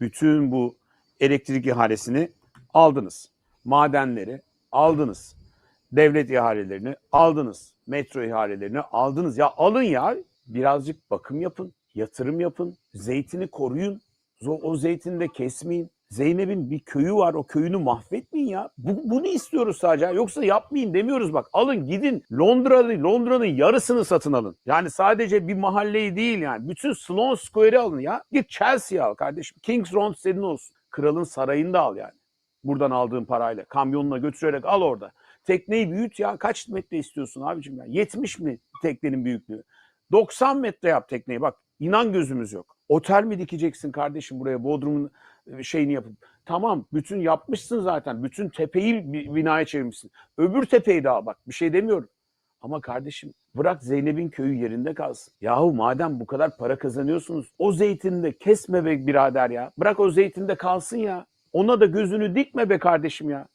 Bütün bu elektrik ihalesini aldınız. Madenleri aldınız. Devlet ihalelerini aldınız. Metro ihalelerini aldınız. Ya alın ya. Birazcık bakım yapın. Yatırım yapın. Zeytini koruyun. O, zeytini de kesmeyin. Zeynep'in bir köyü var. O köyünü mahvetmeyin ya. Bu, bunu istiyoruz sadece. Yoksa yapmayın demiyoruz bak. Alın gidin Londra'lı Londra'nın yarısını satın alın. Yani sadece bir mahalleyi değil yani. Bütün Sloane Square'i alın ya. Git Chelsea'yi al kardeşim. Kings Road senin olsun. Kralın sarayını da al yani. Buradan aldığın parayla. Kamyonuna götürerek al orada. Tekneyi büyüt ya. Kaç metre istiyorsun abicim ya? 70 mi teknenin büyüklüğü? 90 metre yap tekneyi bak. İnan gözümüz yok. Otel mi dikeceksin kardeşim buraya Bodrum'un e, şeyini yapıp? Tamam bütün yapmışsın zaten. Bütün tepeyi bi- binaya çevirmişsin. Öbür tepeyi daha bak. Bir şey demiyorum. Ama kardeşim bırak Zeynep'in köyü yerinde kalsın. Yahu madem bu kadar para kazanıyorsunuz o zeytini de kesme be birader ya. Bırak o zeytin de kalsın ya. Ona da gözünü dikme be kardeşim ya.